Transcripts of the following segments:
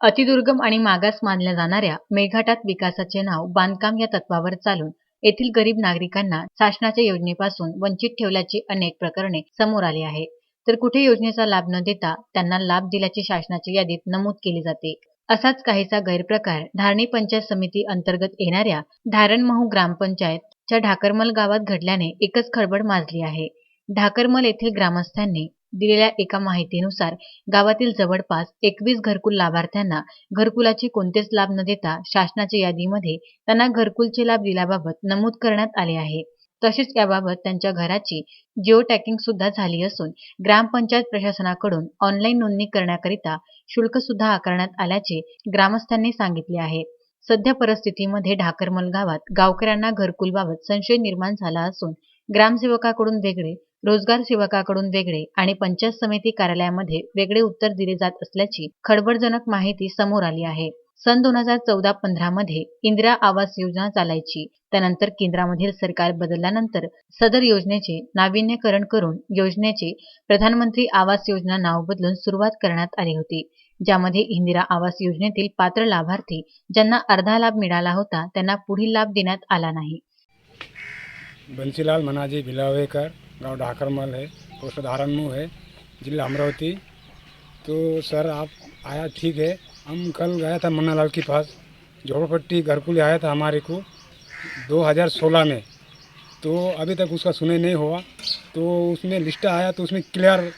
अतिदुर्गम आणि मागास मानल्या जाणाऱ्या मेळघाटात विकासाचे नाव बांधकाम या तत्वावर चालून येथील गरीब नागरिकांना शासनाच्या योजनेपासून वंचित ठेवल्याची अनेक प्रकरणे समोर आली आहे तर कुठे योजनेचा लाभ न देता त्यांना लाभ दिल्याची शासनाच्या यादीत नमूद केली जाते. असाच काहीसा गैरप्रकार धारणी पंचायत समिती अंतर्गत येणाऱ्या धारणमहू ग्रामपंचायतच्या ढाकरमल गावात घडल्याने एकच खळबळ माजली आहे. ढाकरमल येथील ग्रामस्थांनी दिलेल्या एका माहितीनुसार गावातील जवळपास एकवीस घरकुल लाभार्थ्यांना घरकुलाचे कोणतेच लाभ न देता शासनाच्या यादीमध्ये त्यांना घरकुलचे लाभ दिल्याबाबत नमूद करण्यात आले आहे. तसेच याबाबत त्यांच्या घराची जिओ टॅकिंग सुद्धा झाली असून ग्रामपंचायत प्रशासनाकडून ऑनलाईन नोंदणी करण्याकरिता शुल्क सुद्धा आकारण्यात आल्याचे ग्रामस्थांनी सांगितले आहे. सध्या परिस्थितीमध्ये ढाकरमल गावात गावकऱ्यांना घरकुलबाबत संशय निर्माण झाला असून ग्रामसेवकाकडून वेगळे रोजगार सेवकाकडून वेगळे आणि पंचायत समिती कार्यालयामध्ये वेगळे उत्तर दिले जात असल्याची खळबळजनक माहिती समोर आली आहे. सन दोन हजार चौदा पंधरा मध्ये इंदिरा आवास योजना चालायची. त्यानंतर केंद्रामधील सरकार बदलल्यानंतर सदर योजनेचे नाविन्यकरण करून योजनेचे प्रधानमंत्री आवास योजना नाव बदलून सुरुवात करण्यात आली होती. ज्यामध्ये इंदिरा आवास योजनेतील पात्र लाभार्थी ज्यांना अर्धा लाभ मिळाला होता त्यांना पुढील लाभ देण्यात आला नाही. बन्सीलाल मनाजी भिलावेकर गाँव ढाकरमल है पोस्ट धारणमू है, जिला अमरावती। तो सर, आप आया ठीक है। हम कल गया था मन्नालाल के पास, झोपड़पट्टी घरकुल आया था हमारे को 2016 में। तो अभी तक उसका सुने नहीं हुआ। तो उसमें लिस्ट आया तो उसमें क्लियर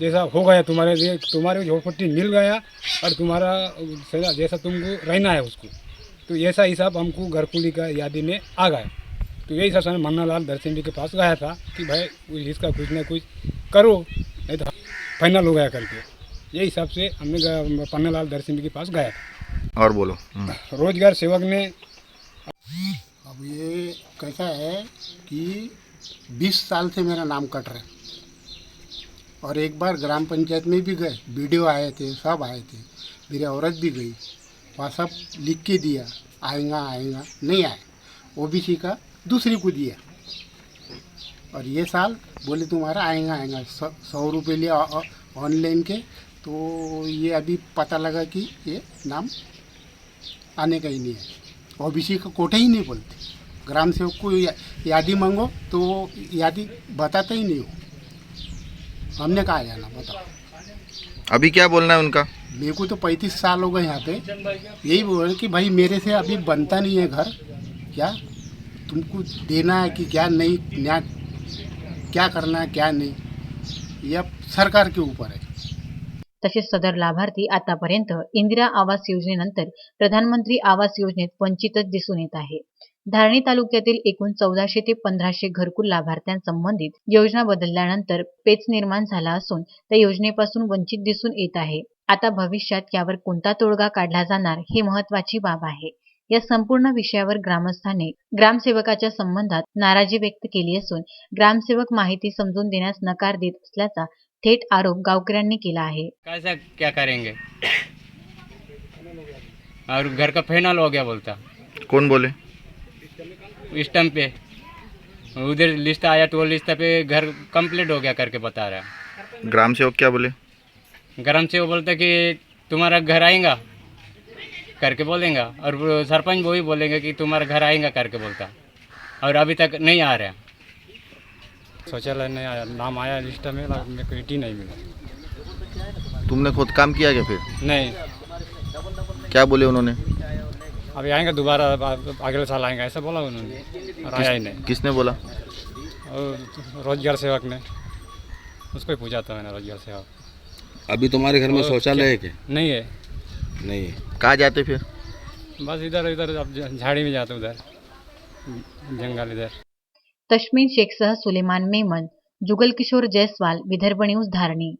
जैसा हो गया तुम्हारे लिए, तुम्हारे झोपड़पट्टी मिल गया, और तुम्हारा जैसा तुमको रहना है उसको। तो ऐसा हिसाब हमको घरकुली का यादी में आ गया। तो यही सब समय मन्नालाल दर्शन जी के पास गया था कि भाई इसका कुछ ना कुछ करो नहीं तो फाइनल हो गया करके। यही हिसाब से हमने ग- पन्नालाल दर्शन जी के पास गया। था और बोलो। हम्म। रोज़गार सेवक ने अब ये कैसा है कि 20 साल से मेरा नाम कट रहा है। और एक बार ग्राम पंचायत में भी गए वीडियो आए थे सब आए थे मेरी औरत भी गई वहाँ सब लिख के दिया आएगा आएगा नहीं आए। ओबीसी का दूसरी को दिया। और ये साल बोले तुम्हारा आएगा आएगा। सौ सौ रुपये लिया ऑनलाइन के। तो ये अभी पता लगा कि ये नाम आने का ही नहीं है। ओबीसी का कोटा ही नहीं बोलते। ग्राम सेवक को या, यादी मांगो तो यादी बताते ही नहीं हो। हमने कहा जाना बताओ। अभी क्या बोलना है उनका? मेरे को तो पैंतीस साल हो गए यहाँ पे। यही बोल रहे कि भाई मेरे से अभी बनता नहीं है घर। क्या? तुमको देना है कि क्या नहीं न्याय क्या करना है क्या नहीं ये सरकार के ऊपर है। तसेच सदर लाभार्थी आतापर्यंत इंदिरा आवास योजनेनंतर प्रधानमंत्री आवास योजनेत वंचितच दिसून येत आहे. धारणी तालुक्यातील एकूण चौदाशे ते पंधराशे घरकुल लाभार्थ्यांसंबंधित योजना बदलल्यानंतर पेच निर्माण झाला असून त्या योजनेपासून वंचित दिसून येत आहे. आता भविष्यात यावर कोणता तोडगा काढला जाणार ही महत्वाची बाब आहे. या संपूर्ण विषयावर ग्रामस्थांनी ग्रामसेवकाच्या संबंधात नाराजी व्यक्त केली असून ग्रामसेवक माहिती समजून देण्यास नकार देत असल्याचा थेट आरोप गावकऱ्यांनी केला आहे. कैसा क्या करेंगे? और घर का फाइनल हो गया बोलता. कौन बोले? स्टम्प पे. उधर लिस्ट आया तो वो लिस्ट पे घर कंप्लीट हो गया करके बता रहा ग्राम सेवक क्या बोले? गरम से वो बोलता कि तुम्हारा घर आएगा? करके बोलेगा। और सरपंच वो ही बोलेंगे कि तुम्हारा घर आएगा करके बोलता। और अभी तक नहीं आ रहा। शौचालय नहीं आया नाम आया लिस्ट में मेरे को ईटी नहीं मिला। तुमने खुद काम किया क्या फिर? नहीं। क्या बोले उन्होंने? अभी आएँगे दोबारा अगले साल आएँगे ऐसा बोला उन्होंने और आया ही नहीं। किसने बोला? रोज़गार सेवक ने। उसको ही पूछा था मैंने रोज़गार सेवक। अभी तुम्हारे घर में शौचालय है क्या? नहीं है। नहीं। है कहाँ जाते फिर? बस इधर इधर अब झाड़ी में जाते उधर। जंगल इधर। तश्मीन शेखसह सुलेमान मेमन जुगल किशोर जयस्वाल विदर्भ न्यूज धारणी।